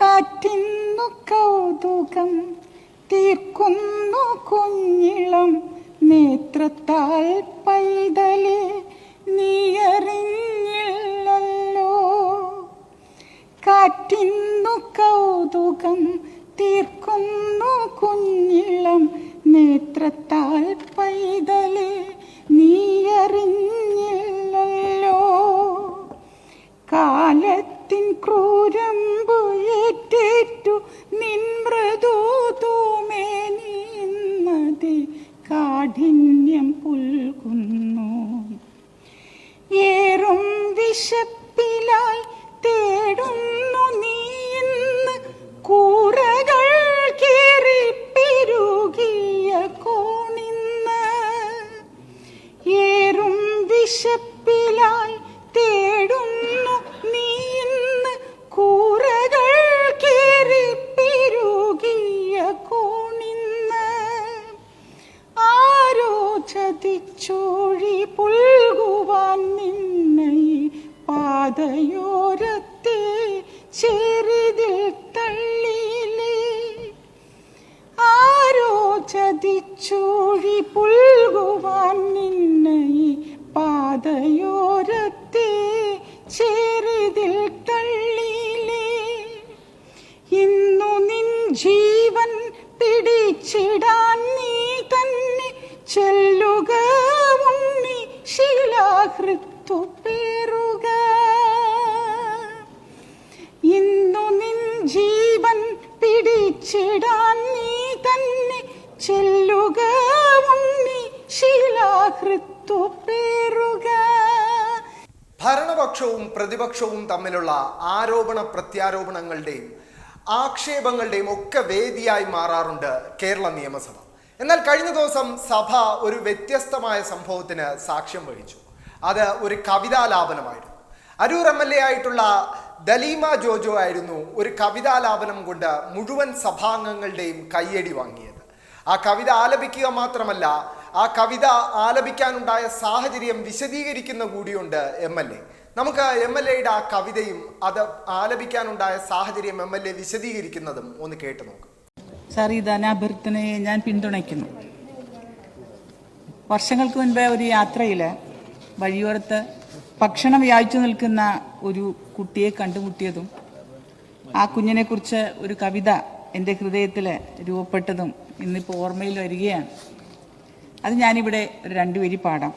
കാറ്റിന്നു കൗതുകം തീർക്കുന്നു കുഞ്ഞിളം നേത്രത്താൽ പൈതലെ നീയറിഞ്ഞില്ലല്ലോ. കാറ്റിന്നു കൗതുകം തീർക്കുന്നു കുഞ്ഞിളം നേത്രത്താൽ പൈതലെ പാതയോരത്തെ ചെറുതിൽ തള്ളിയിലേ ആരോ ചതിച്ചോഴി പുൽകുവാൻ നിന്നയി പാതയോരത്തെ ചെറുതിൽ തള്ളിയിലേ. ഇന്നു നിൻ ജീവൻ പിടിച്ചിടാൻ നീ തന്നെ ചെല്ലുക ഉണ്ണി ശിലാഹൃത്തു പേറുക പിടിച്ചിടാൻ നീ തന്നെ ചെല്ലുക ഉണ്ണി ശിലാഹൃത്തു പേറുക. ഭരണപക്ഷവും പ്രതിപക്ഷവും തമ്മിലുള്ള ആരോപണ പ്രത്യാരോപണങ്ങളുടെയും ആക്ഷേപങ്ങളുടെയും ഒക്കെ വേദിയായി മാറാറുണ്ട് കേരള നിയമസഭ. എന്നാൽ കഴിഞ്ഞ ദിവസം സഭ ഒരു വ്യത്യസ്തമായ സംഭവത്തിന് സാക്ഷ്യം വഹിച്ചു. അത് ഒരു കവിതാലാപനമായിരുന്നു. അരൂർ എം എൽ എ ആയിട്ടുള്ള ദലീമ ജോജോ ആയിരുന്നു ഒരു കവിതാലാപനം കൊണ്ട് മുഴുവൻ സഭാംഗങ്ങളുടെയും കയ്യടി വാങ്ങിയത്. ആ കവിത ആലപിക്കുക മാത്രമല്ല ആ കവിത ആലപിക്കാനുണ്ടായ സാഹചര്യം വിശദീകരിക്കുന്ന കൂടിയുണ്ട് എം എൽ എ. നമുക്ക് എം എൽ എയുടെ ആ കവിതയും അത് ആലപിക്കാനുണ്ടായ സാഹചര്യം എം എൽ എ വിശദീകരിക്കുന്നതും ഒന്ന് കേട്ടു നോക്കാം. സാർ ഈ ധനാഭ്യർത്ഥനയെ ഞാൻ പിന്തുണയ്ക്കുന്നു. വർഷങ്ങൾക്ക് മുൻപേ ഒരു യാത്രയിൽ വഴിയോരത്ത് ഭക്ഷണം വ്യാഴ്ച നിൽക്കുന്ന ഒരു കുട്ടിയെ കണ്ടുമുട്ടിയതും ആ കുഞ്ഞിനെക്കുറിച്ച് ഒരു കവിത എന്റെ ഹൃദയത്തിൽ രൂപപ്പെട്ടതും ഇന്നിപ്പോൾ ഓർമ്മയിൽ വരികയാണ്. അത് ഞാനിവിടെ ഒരു രണ്ടുപേരി പാടാം.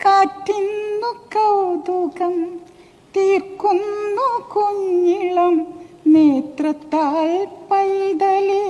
കാറ്റിന്നു കൗതുകം തീർക്കുന്നു കുഞ്ഞിളം നേത്രത്താൽ പൈതലെ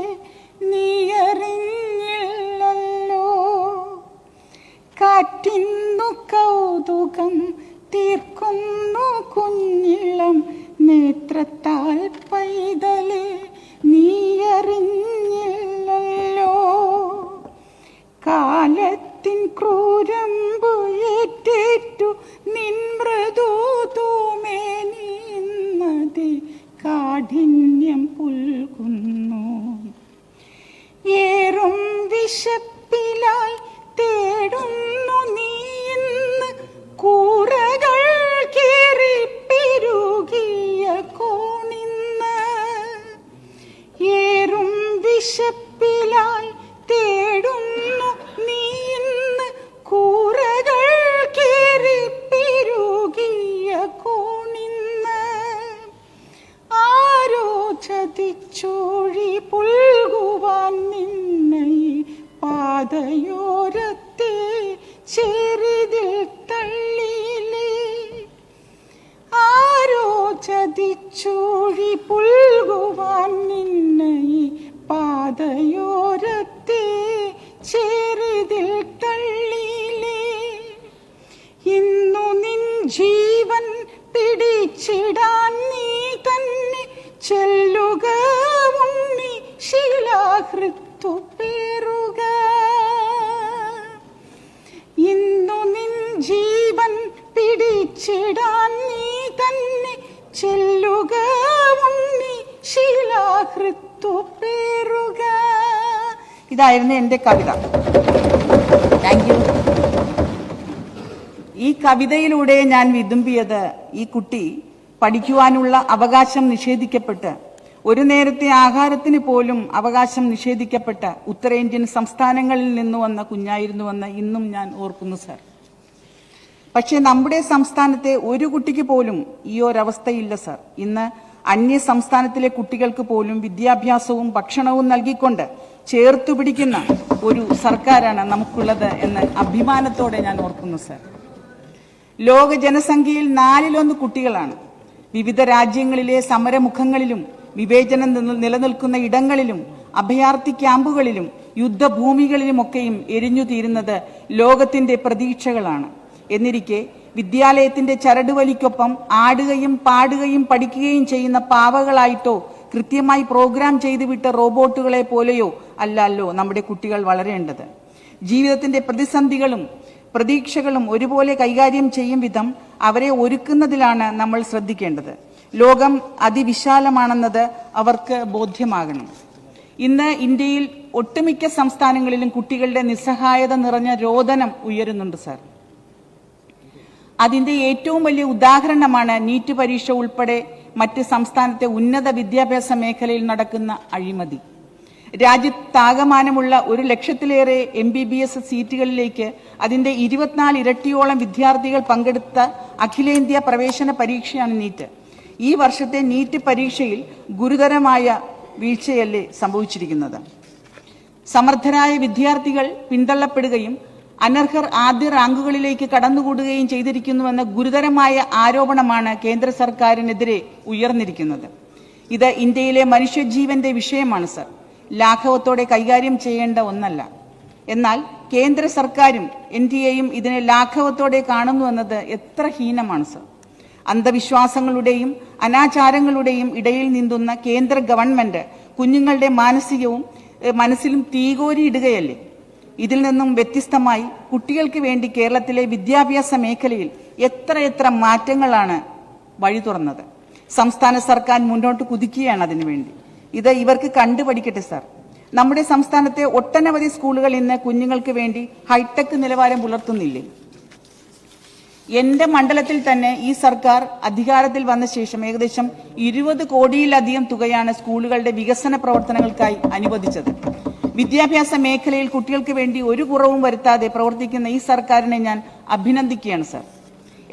ചതിച്ചോഴി പുൽകുവാൻ നിന്നെ പാതയോരത്തെ ചെറുതിൽ തള്ളിയിലേ. ഇന്നു നിൻ ജീവൻ പിടിച്ചിടാൻ നീ തന്നെ ചെല്ലുക ഉണ്ണി ശിലാഹൃത്തു പേറുക. ഇന്നു നിൻ ജീവൻ പിടിച്ചിടാൻ ഇതായിരുന്നു എന്റെ കവിത. താങ്ക് യു ഈ കവിതയിലൂടെ ഞാൻ വിതുമ്പിയത് ഈ കുട്ടി പഠിക്കുവാനുള്ള അവകാശം നിഷേധിക്കപ്പെട്ട് ഒരു നേരത്തെ ആഹാരത്തിന് പോലും അവകാശം നിഷേധിക്കപ്പെട്ട ഉത്തരേന്ത്യൻ സംസ്ഥാനങ്ങളിൽ നിന്ന് വന്ന കുഞ്ഞായിരുന്നുവെന്ന് ഇന്നും ഞാൻ ഓർക്കുന്നു സർ പക്ഷേ നമ്മുടെ സംസ്ഥാനത്തെ ഒരു കുട്ടിക്ക് പോലും ഈ ഒരവസ്ഥയില്ല സർ ഇന്ന് അന്യ സംസ്ഥാനത്തിലെ കുട്ടികൾക്ക് പോലും വിദ്യാഭ്യാസവും ഭക്ഷണവും നൽകിക്കൊണ്ട് ചേർത്തു പിടിക്കുന്ന ഒരു സർക്കാരാണ് നമുക്കുള്ളത് എന്ന് അഭിമാനത്തോടെ ഞാൻ ഓർക്കുന്നു സർ. ലോക ജനസംഖ്യയിൽ നാലിലൊന്ന് കുട്ടികളാണ്. വിവിധ രാജ്യങ്ങളിലെ സമരമുഖങ്ങളിലും വിവേചനം നില- നിലനിൽക്കുന്ന ഇടങ്ങളിലും അഭയാർത്ഥി ക്യാമ്പുകളിലും യുദ്ധഭൂമികളിലുമൊക്കെയും എരിഞ്ഞു തീരുന്നത് ലോകത്തിന്റെ പ്രതീക്ഷകളാണ്. എന്നിരിക്കെ വിദ്യാലയത്തിന്റെ ചരടുവലിക്കൊപ്പം ആടുകയും പാടുകയും പഠിക്കുകയും ചെയ്യുന്ന പാവകളായിട്ടോ കൃത്യമായി പ്രോഗ്രാം ചെയ്ത് വിട്ട റോബോട്ടുകളെ പോലെയോ അല്ലല്ലോ നമ്മുടെ കുട്ടികൾ വളരേണ്ടത്. ജീവിതത്തിന്റെ പ്രതിസന്ധികളും പ്രതീക്ഷകളും ഒരുപോലെ കൈകാര്യം ചെയ്യും വിധം അവരെ ഒരുക്കുന്നതിലാണ് നമ്മൾ ശ്രദ്ധിക്കേണ്ടത്. ലോകം അതിവിശാലമാണെന്നത് അവർക്ക് ബോധ്യമാകണം. ഇന്ന് ഇന്ത്യയിൽ ഒട്ടുമിക്ക സംസ്ഥാനങ്ങളിലും കുട്ടികളുടെ നിസ്സഹായത നിറഞ്ഞ രോദനം ഉയരുന്നുണ്ട് സാർ. അതിന്റെ ഏറ്റവും വലിയ ഉദാഹരണമാണ് നീറ്റ് പരീക്ഷ ഉൾപ്പെടെ മറ്റ് സംസ്ഥാനത്തെ ഉന്നത വിദ്യാഭ്യാസ മേഖലയിൽ നടക്കുന്ന അഴിമതി. രാജ്യത്താകമാനമുള്ള ഒരു ലക്ഷത്തിലേറെ എം ബി ബി എസ് സീറ്റുകളിലേക്ക് അതിന്റെ ഇരുപത്തിനാല് ഇരട്ടിയോളം വിദ്യാർത്ഥികൾ പങ്കെടുത്ത അഖിലേന്ത്യാ പ്രവേശന പരീക്ഷയാണ് നീറ്റ്. ഈ വർഷത്തെ നീറ്റ് പരീക്ഷയിൽ ഗുരുതരമായ വീഴ്ചയല്ലേ സംഭവിച്ചിരിക്കുന്നത്. സമർത്ഥരായ വിദ്യാർത്ഥികൾ പിന്തള്ളപ്പെടുകയും അനർഹർ ആദ്യ റാങ്കുകളിലേക്ക് കടന്നുകൂടുകയും ചെയ്തിരിക്കുന്നുവെന്ന ഗുരുതരമായ ആരോപണമാണ് കേന്ദ്ര സർക്കാരിനെതിരെ ഉയർന്നിരിക്കുന്നത്. ഇത് ഇന്ത്യയിലെ മനുഷ്യജീവന്റെ വിഷയമാണ് സർ. ലാഘവത്തോടെ കൈകാര്യം ചെയ്യേണ്ട ഒന്നല്ല. എന്നാൽ കേന്ദ്ര സർക്കാരും എൻ ഡി എയും ഇതിനെ ലാഘവത്തോടെ കാണുന്നുവെന്നത് എത്ര ഹീനമാണ് സർ. അന്ധവിശ്വാസങ്ങളുടെയും അനാചാരങ്ങളുടെയും ഇടയിൽ നിന്തുന്ന കേന്ദ്ര ഗവൺമെന്റ് കുഞ്ഞുങ്ങളുടെ മാനസികവും മനസ്സിലും തീകോരിയിടുകയല്ലേ? ഇതിൽ നിന്നും വ്യത്യസ്തമായി കുട്ടികൾക്ക് വേണ്ടി കേരളത്തിലെ വിദ്യാഭ്യാസ മേഖലയിൽ എത്രയെത്ര മാറ്റങ്ങളാണ് വഴി തുറന്നത്. സംസ്ഥാന സർക്കാർ മുന്നോട്ട് കുതിക്കുകയാണ് അതിനുവേണ്ടി ഇത് ഇവർക്ക് കണ്ടുപഠിക്കട്ടെ സാർ. നമ്മുടെ സംസ്ഥാനത്തെ ഒട്ടനവധി സ്കൂളുകൾ ഇന്ന് കുഞ്ഞുങ്ങൾക്ക് വേണ്ടി ഹൈടെക് നിലവാരം പുലർത്തുന്നില്ലേ? എന്റെ മണ്ഡലത്തിൽ തന്നെ ഈ സർക്കാർ അധികാരത്തിൽ വന്ന ശേഷം ഏകദേശം ഇരുപത് കോടിയിലധികം തുകയാണ് സ്കൂളുകളുടെ വികസന പ്രവർത്തനങ്ങൾക്കായി അനുവദിച്ചത്. വിദ്യാഭ്യാസ മേഖലയിൽ കുട്ടികൾക്ക് വേണ്ടി ഒരു കുറവും വരുത്താതെ പ്രവർത്തിക്കുന്ന ഈ സർക്കാരിനെ ഞാൻ അഭിനന്ദിക്കുകയാണ് സർ.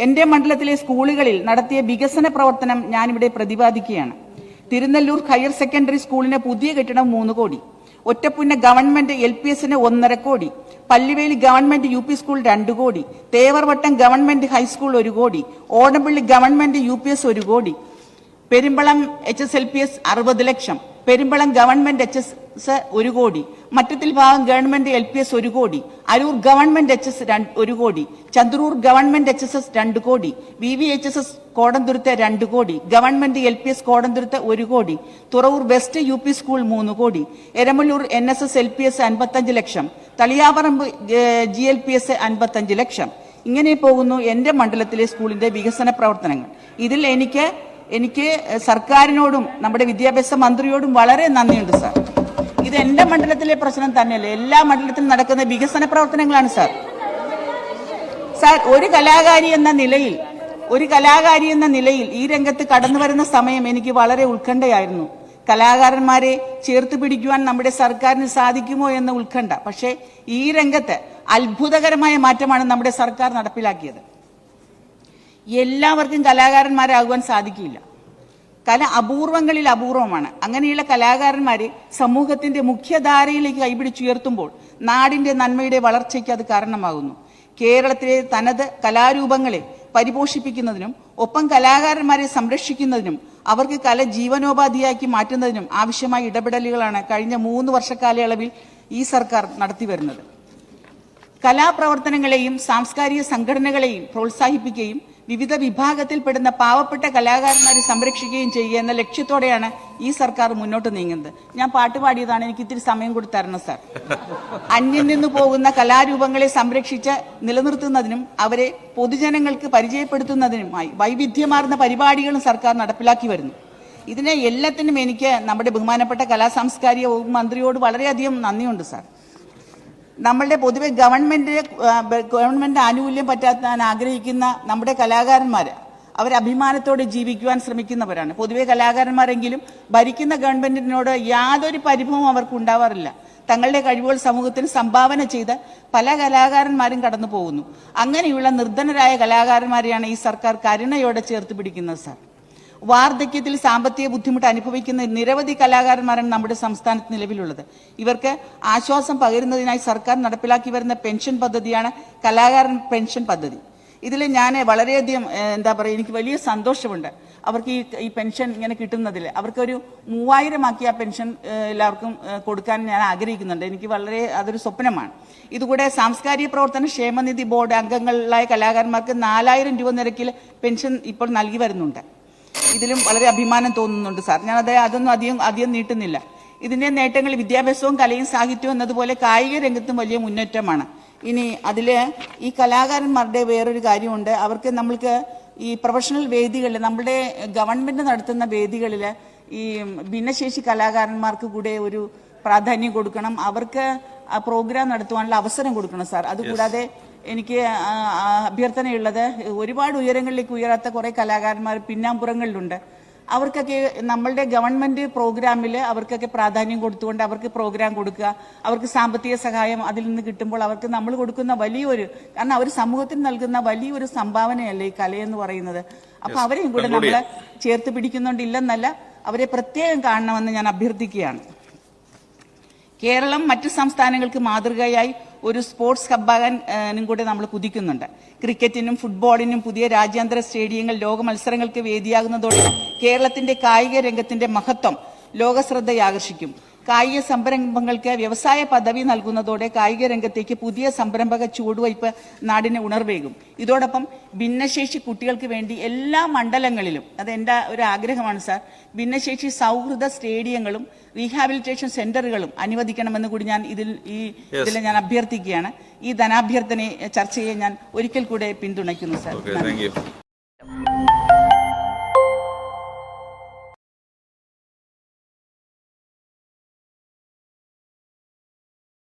എന്റെ മണ്ഡലത്തിലെ സ്കൂളുകളിൽ നടത്തിയ വികസന പ്രവർത്തനം ഞാനിവിടെ പ്രതിപാദിക്കുകയാണ്. തിരുനെല്ലൂർ ഹയർ സെക്കൻഡറി സ്കൂളിന് പുതിയ കെട്ടിടം മൂന്ന് കോടി. ഒറ്റപ്പുന്ന ഗവൺമെന്റ് എൽ പി എസിന് ഒന്നര കോടി. Palluveli government U P school രണ്ട് കോടി. തേവർവട്ടം ഗവൺമെന്റ് ഹൈസ്കൂൾ ഒരു കോടി. Odampally government U P S ഒരു കോടി. Perumbalam H S L P S അറുപത് ലക്ഷം. പെരുമ്പളം ഗവൺമെന്റ് എച്ച് എസ് ഒരു കോടി മറ്റത്തിൽ ഭാഗം ഗവൺമെന്റ് എൽ പി എസ് ഒരു കോടി അരൂർ ഗവൺമെന്റ് എച്ച് എസ് ഒരു കോടി Chandroor government H S S രണ്ട് കോടി V V H S S Kodanthuruthu രണ്ട് കോടി government L P S Kodanthuruthu ഒരു കോടി Thuravoor west U P school മൂന്ന് കോടി Eramalloor N S S L P S അൻപത്തഞ്ച് ലക്ഷം Thaliyaparambu G L P S അൻപത്തഞ്ച് ലക്ഷം. ഇങ്ങനെ പോകുന്നു എന്റെ മണ്ഡലത്തിലെ സ്കൂളിന്റെ വികസന പ്രവർത്തനങ്ങൾ. ഇതിൽ എനിക്ക് എനിക്ക് സർക്കാരിനോടും നമ്മുടെ വിദ്യാഭ്യാസ മന്ത്രിയോടും വളരെ നന്ദിയുണ്ട് സാർ. ഇത് എന്റെ മണ്ഡലത്തിലെ പ്രശ്നം തന്നെയല്ല എല്ലാ മണ്ഡലത്തിലും നടക്കുന്ന വികസന പ്രവർത്തനങ്ങളാണ് സാർ. സാർ ഒരു കലാകാരി എന്ന നിലയിൽ ഒരു കലാകാരി എന്ന നിലയിൽ ഈ രംഗത്ത് കടന്നു വരുന്ന സമയം എനിക്ക് വളരെ ഉത്കണ്ഠയായിരുന്നു. കലാകാരന്മാരെ ചേർത്ത് പിടിക്കുവാൻ നമ്മുടെ സർക്കാരിന് സാധിക്കുമോ എന്ന ഉത്കണ്ഠ. പക്ഷേ ഈ രംഗത്ത് അത്ഭുതകരമായ മാറ്റമാണ് നമ്മുടെ സർക്കാർ നടപ്പിലാക്കിയത്. എല്ലാവർക്കും കലാകാരന്മാരാകുവാൻ സാധിക്കില്ല. കല അപൂർവങ്ങളിൽ അപൂർവമാണ്. അങ്ങനെയുള്ള കലാകാരന്മാരെ സമൂഹത്തിന്റെ മുഖ്യധാരയിലേക്ക് കൈപിടിച്ചുയർത്തുമ്പോൾ നാടിന്റെ നന്മയുടെ വളർച്ചയ്ക്ക് അത് കാരണമാകുന്നു. കേരളത്തിലെ തനത് കലാരൂപങ്ങളെ പരിപോഷിപ്പിക്കുന്നതിനും ഒപ്പം കലാകാരന്മാരെ സംരക്ഷിക്കുന്നതിനും അവർക്ക് കല ജീവനോപാധിയാക്കി മാറ്റുന്നതിനും ആവശ്യമായ ഇടപെടലുകളാണ് കഴിഞ്ഞ മൂന്ന് വർഷക്കാലയളവിൽ ഈ സർക്കാർ നടത്തിവരുന്നത് കലാപ്രവർത്തനങ്ങളെയും സാംസ്കാരിക സംഘടനകളെയും പ്രോത്സാഹിപ്പിക്കുകയും വിവിധ വിഭാഗത്തിൽപ്പെടുന്ന പാവപ്പെട്ട കലാകാരന്മാരെ സംരക്ഷിക്കുകയും ചെയ്യുക എന്ന ലക്ഷ്യത്തോടെയാണ് ഈ സർക്കാർ മുന്നോട്ട് നീങ്ങുന്നത്. ഞാൻ പാട്ട് പാടിയതാണ്. എനിക്ക് ഇത്തിരി സമയം കൊടുത്ത് സർ സാർ. അന്യം നിന്ന് പോകുന്ന കലാരൂപങ്ങളെ സംരക്ഷിച്ച് നിലനിർത്തുന്നതിനും അവരെ പൊതുജനങ്ങൾക്ക് പരിചയപ്പെടുത്തുന്നതിനുമായി വൈവിധ്യമാർന്ന പരിപാടികളും സർക്കാർ നടപ്പിലാക്കി വരുന്നു. ഇതിനെ എല്ലാത്തിനും എനിക്ക് നമ്മുടെ ബഹുമാനപ്പെട്ട കലാ സാംസ്കാരിക വകുപ്പ് മന്ത്രിയോട് വളരെയധികം നന്ദിയുണ്ട് സാർ. നമ്മളുടെ പൊതുവെ ഗവൺമെന്റ് ഗവൺമെന്റ് ആനുകൂല്യം പറ്റാത്താൻ ആഗ്രഹിക്കുന്ന നമ്മുടെ കലാകാരന്മാർ അവർ അഭിമാനത്തോടെ ജീവിക്കുവാൻ ശ്രമിക്കുന്നവരാണ്. പൊതുവെ കലാകാരന്മാരെങ്കിലും ഭരിക്കുന്ന ഗവൺമെന്റിനോട് യാതൊരു പരിഭവം അവർക്ക് ഉണ്ടാവാറില്ല തങ്ങളുടെ കഴിവുകൾ സമൂഹത്തിന് സംഭാവന ചെയ്ത് പല കലാകാരന്മാരും കടന്നു പോകുന്നു അങ്ങനെയുള്ള നിർധനരായ കലാകാരന്മാരെയാണ് ഈ സർക്കാർ കരുണയോടെ ചേർത്ത് പിടിക്കുന്നത് സാർ. വാർദ്ധക്യത്തിൽ സാമ്പത്തിക ബുദ്ധിമുട്ട് അനുഭവിക്കുന്ന നിരവധി കലാകാരന്മാരാണ് നമ്മുടെ സംസ്ഥാനത്ത് നിലവിലുള്ളത്. ഇവർക്ക് ആശ്വാസം പകരുന്നതിനായി സർക്കാർ നടപ്പിലാക്കി വരുന്ന പെൻഷൻ പദ്ധതിയാണ് കലാകാരൻ പെൻഷൻ പദ്ധതി. ഇതിൽ ഞാൻ വളരെയധികം എന്താ പറയുക എനിക്ക് വലിയ സന്തോഷമുണ്ട്. അവർക്ക് ഈ പെൻഷൻ ഇങ്ങനെ കിട്ടുന്നതിൽ. അവർക്കൊരു മൂവായിരം ആക്കി ആ പെൻഷൻ എല്ലാവർക്കും കൊടുക്കാൻ ഞാൻ ആഗ്രഹിക്കുന്നുണ്ട്. എനിക്ക് വളരെ അതൊരു സ്വപ്നമാണ്. ഇതുകൂടെ സാംസ്കാരിക പ്രവർത്തന ക്ഷേമനിധി ബോർഡ് അംഗങ്ങളായ കലാകാരന്മാർക്ക് നാലായിരം രൂപ നിരക്കിൽ പെൻഷൻ ഇപ്പോൾ നൽകി വരുന്നുണ്ട്. ഇതിലും വളരെ അഭിമാനം തോന്നുന്നുണ്ട് സാർ. ഞാനത് അതൊന്നും അധികം അധികം നീട്ടുന്നില്ല. ഇതിന്റെ നേട്ടങ്ങൾ വിദ്യാഭ്യാസവും കലയും സാഹിത്യവും എന്നതുപോലെ കായിക രംഗത്തും വലിയ മുന്നേറ്റമാണ്. ഇനി അതിൽ ഈ കലാകാരന്മാരുടെ വേറൊരു കാര്യമുണ്ട്. അവർക്ക് നമ്മൾക്ക് ഈ പ്രൊഫഷണൽ വേദികളിൽ നമ്മുടെ ഗവൺമെന്റ് നടത്തുന്ന വേദികളിൽ ഈ ഭിന്നശേഷി കലാകാരന്മാർക്ക് കൂടെ ഒരു പ്രാധാന്യം കൊടുക്കണം. അവർക്ക് പ്രോഗ്രാം നടത്തുവാനുള്ള അവസരം കൊടുക്കണം സാർ. അതുകൂടാതെ എനിക്ക് അഭ്യർത്ഥനയുള്ളത് ഒരുപാട് ഉയരങ്ങളിലേക്ക് ഉയരാത്ത കുറെ കലാകാരന്മാർ പിന്നാമ്പുറങ്ങളിലുണ്ട്. അവർക്കൊക്കെ നമ്മളുടെ ഗവൺമെന്റ് പ്രോഗ്രാമിൽ അവർക്കൊക്കെ പ്രാധാന്യം കൊടുത്തുകൊണ്ട് അവർക്ക് പ്രോഗ്രാം കൊടുക്കുക അവർക്ക് സാമ്പത്തിക സഹായം അതിൽ നിന്ന് കിട്ടുമ്പോൾ അവർക്ക് നമ്മൾ കൊടുക്കുന്ന വലിയൊരു കാരണം അവർ സമൂഹത്തിന് നൽകുന്ന വലിയൊരു സംഭാവനയല്ലേ ഈ കലയെന്ന് പറയുന്നത്. അപ്പൊ അവരെയും കൂടെ നമ്മൾ ചേർത്ത് പിടിക്കുന്നുണ്ടില്ലെന്നല്ല അവരെ പ്രത്യേകം കാണണമെന്ന് ഞാൻ അഭ്യർത്ഥിക്കുകയാണ്. കേരളം മറ്റു സംസ്ഥാനങ്ങൾക്ക് മാതൃകയായി ഒരു സ്പോർട്സ് ഹബ്ബാകാനും കൂടെ നമ്മൾ കുതിക്കുന്നുണ്ട്. ക്രിക്കറ്റിനും ഫുട്ബോളിനും പുതിയ രാജ്യാന്തര സ്റ്റേഡിയങ്ങൾ ലോക മത്സരങ്ങൾക്ക് വേദിയാകുന്നതോടെ കേരളത്തിന്റെ കായിക രംഗത്തിന്റെ മഹത്വം ലോകശ്രദ്ധയെ ആകർഷിക്കും. കായിക സംരംഭങ്ങൾക്ക് വ്യവസായ പദവി നൽകുന്നതോടെ കായിക രംഗത്തേക്ക് പുതിയ സംരംഭക ചുവടുവയ്പ് നാടിന് ഉണർവേകും. ഇതോടൊപ്പം ഭിന്നശേഷി കുട്ടികൾക്ക് വേണ്ടി എല്ലാ മണ്ഡലങ്ങളിലും അത് എന്റെ ഒരു ആഗ്രഹമാണ് സാർ ഭിന്നശേഷി സൗഹൃദ സ്റ്റേഡിയങ്ങളും റീഹാബിലിറ്റേഷൻ സെന്ററുകളും അനുവദിക്കണമെന്ന് കൂടി ഞാൻ ഇതിൽ ഈ ഇതിൽ ഞാൻ അഭ്യർത്ഥിക്കുകയാണ്. ഈ ധനാഭ്യർത്ഥനയെ ചർച്ചയെ ഞാൻ ഒരിക്കൽ കൂടെ പിന്തുണയ്ക്കുന്നു സാർ.